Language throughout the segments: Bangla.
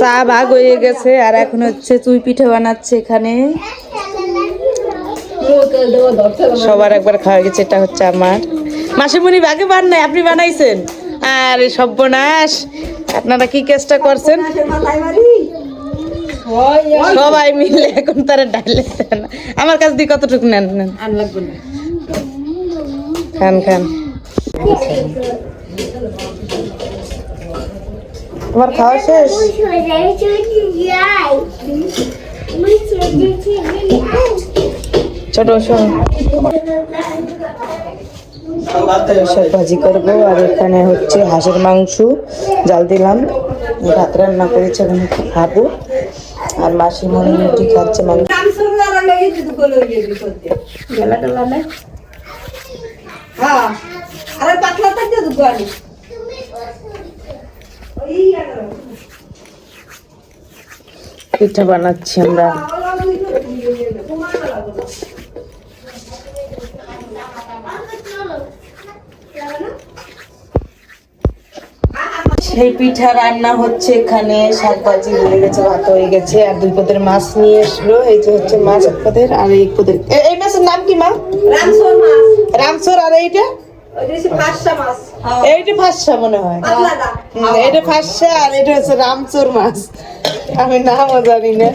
চা ভাগ হয়ে গেছে আর এখন হচ্ছে চুই পিঠে বানাচ্ছে এখানে। সবার একবার খাওয়া গেছে এটা হচ্ছে আমার। মাসিমণি ভাগে বান নাই আপনি বানাইছেন? আরে সর্বনাশ আপনারা কি কেসটা করছেন? সবাই মিলে এখন তারা দেন। আমার কাছ দিয়ে কতটুকু নেন নেন? খান খান। তোমার খাওয়া শেষ? ছোট সব ভাজি করব, আর এখানে হচ্ছে হাঁসের মাংস, জাল দিলাম। ভাত রান্না করেছি এখন খাব আর মাসি মনে রুটি খাচ্ছে মাংস। আরে পাতলা থাকতে দোকান। পিঠা বানাচ্ছি আমরা। সেই পিঠা রান্না হচ্ছে এখানে। শাক ভাজি হয়ে গেছে ভাত হয়ে গেছে আর দুই পদের মাছ নিয়ে এসলো। এই যে হচ্ছে মাছ এক পদের আর এই পদের এই মাছের নাম কি মা? রামসর মাছ। রামসর আর এইটা? এইটা ফাঁসা মনে হয়। এটা ফাঁসা আর এটা হচ্ছে রামচোর মাছ। আমি নামও জানি না।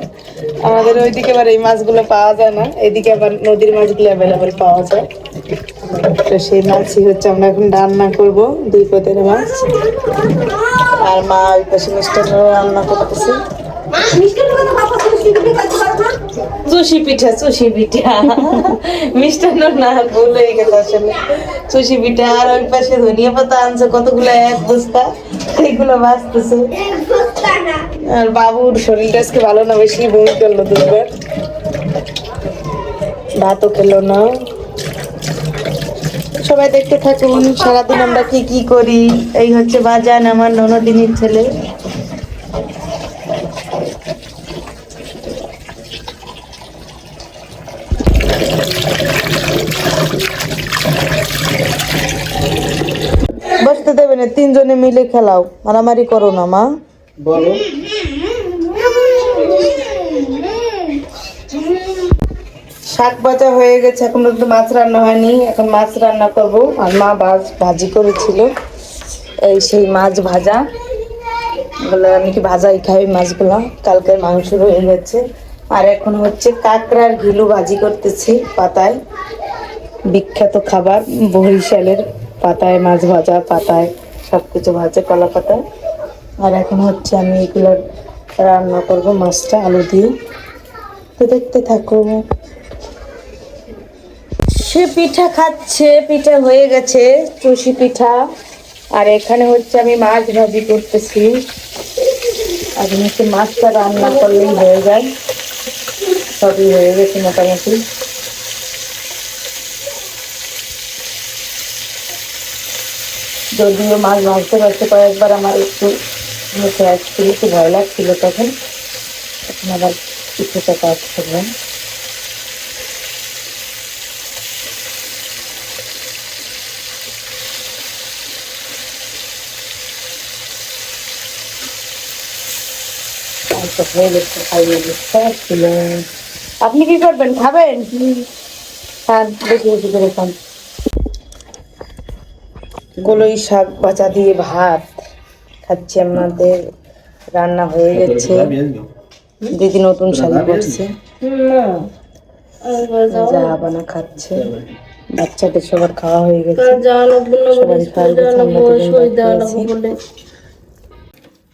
আমাদের ওইদিকে আবার এই মাছগুলো পাওয়া যায় না। এদিকে আবার নদীর মাছগুলো অ্যাভেলেবল পাওয়া যায়। তো সেই মাছই হচ্ছে আমরা এখন রান্না করব দুই পদের মাছ। আর মা ওই পাশে মিষ্টান্ন রান্না করতেছে। চুষি পিঠা চুষি পিঠা। মিষ্টান্ন না ভুল হয়ে গেল আসলে। চুষি পিঠা আর ওই পাশে ধনিয়া পাতা আনছে কতগুলো এক বস্তা সেইগুলো বাঁচতেছে আর বাবুর শরীরটা আজকে ভালো না বেশি বমি করল দুবার ভাতও খেলো না। সবাই দেখতে থাকুন সারাদিন আমরা কি কি করি। এই হচ্ছে বাজান আমার ননদিনীর ছেলে বসতে দেবে না তিনজনে মিলে খেলাও। মারামারি করো না মা। বলো। শাক ভাজা হয়ে গেছে এখন তো মাছ রান্না হয়নি। এখন মাছ রান্না করব। আর মা মাছ ভাজি করেছিল। এই সেই মাছ ভাজা। এগুলো আমি কি ভাজাই খাই মাছগুলো? কালকে মাংস রয়ে গেছে। আর এখন হচ্ছে কাঁকড়ার ঘিলু ভাজি করতেছি পাতায়। বিখ্যাত খাবার বরিশালের পাতায় মাছ ভাজা পাতায়। সব কিছু ভাজে কলা পাতায় আর এখন হচ্ছে আমি এগুলো রান্না করব, মাছটা আলু দিয়ে। তো দেখতে থাকো। সে পিঠা খাচ্ছে, পিঠা হয়ে গেছে চুষি পিঠা। আর এখানে হচ্ছে আমি মাছ ভাজি করতেছি। আর হচ্ছে মাছটা রান্না করলেই হয়ে যায়। সবই হয়ে গেছে মোটামুটি। যদিও মাছ ভাজতে ভাজতে কয়েকবার আমার একটু মুখে আসছিল একটু ভয় লাগছিল তখন। তখন আবার পিঠেটা কাজ করলাম। হয়ে। আপনি কি করবেন? খাবেন? খান বেশি বেশি করে খান কলই শাক ভাজা দিয়ে ভাত খাচ্ছি আমাদের রান্না হয়ে গেছে। দিদি নতুন শাড়ি পরছে যা বানা খাচ্ছে। বাচ্চাদের সবার খাওয়া হয়ে গেছে। সবাই খাওয়া গেছে।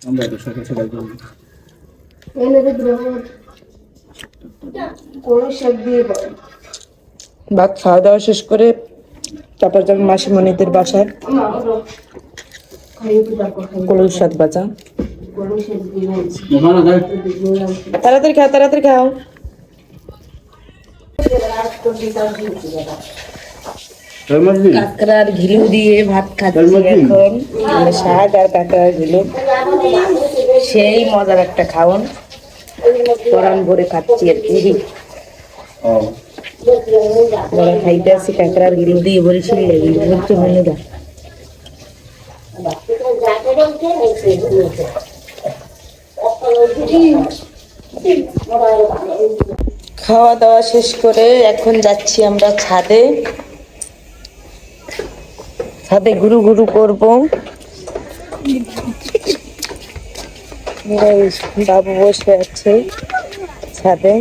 আমরা তো সকাল সকাল ভাত খাওয়া দাওয়া শেষ করে তারপর যাবেন মাসিমণিদের বাসায় শাক ভাজা। ওখানে তাড়াতাড়ি খাও তাড়াতাড়ি খাও। কাঁকড়ার ঘিলু দিয়ে ভাত খাচ্ছি এখন। মানে শাক আর কাঁকড়ার ঘিলু। সেই মজার একটা খাওন। পরান ভরে খাচ্ছি আর কি। ও, বড় খাইতে আসি, কাঁকড়ার ঘিলু দিয়ে বলেছিল বলতে মনে দা খাওয়া দাওয়া শেষ করে এখন যাচ্ছি আমরা ছাদে। ছাদে ঘুরু ঘুরু করব। বাবু বসে আছে ছাদে।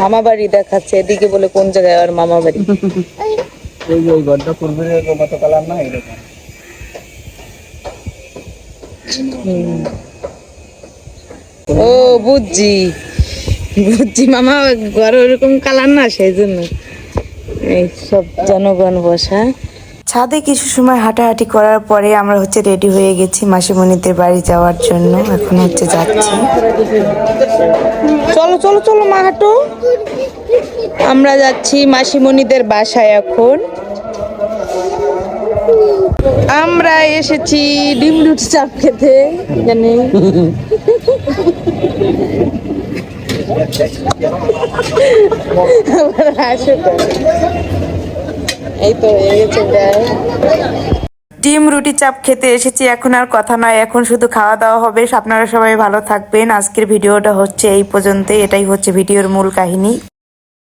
মামা বাড়ি দেখাচ্ছে এদিকে বলে কোন জায়গায় আর মামা বাড়ি ওই যে ওই ঘরটা পূর্বের মতো কালার না এরকম। ও বুঝছি। বুঝছি মামা ঘর ওরকম কালার না সেই জন্য। এই সব জনগণ বসা। ছাদে কিছু সময় হাঁটাহাঁটি করার পরে আমরা হচ্ছে রেডি হয়ে গেছি মাসিমণিদের বাড়ি যাওয়ার জন্য। এখন হচ্ছে যাচ্ছি। চলো চলো চলো, মা হাঁটো। আমরা যাচ্ছি মাসিমণিদের বাসায় এখন। আমরা এসেছি ডিম রুটি চাপ খেতে এখানে? ডিম, রুটি, চাপ খেতে এসেছি, এখন আর কথা নয়, এখন শুধু খাওয়া দাওয়া হবে। আপনারা সবাই ভালো থাকবেন। আজকের ভিডিওটা হচ্ছে এই পর্যন্তই, এটাই হচ্ছে ভিডিওর মূল কাহিনী।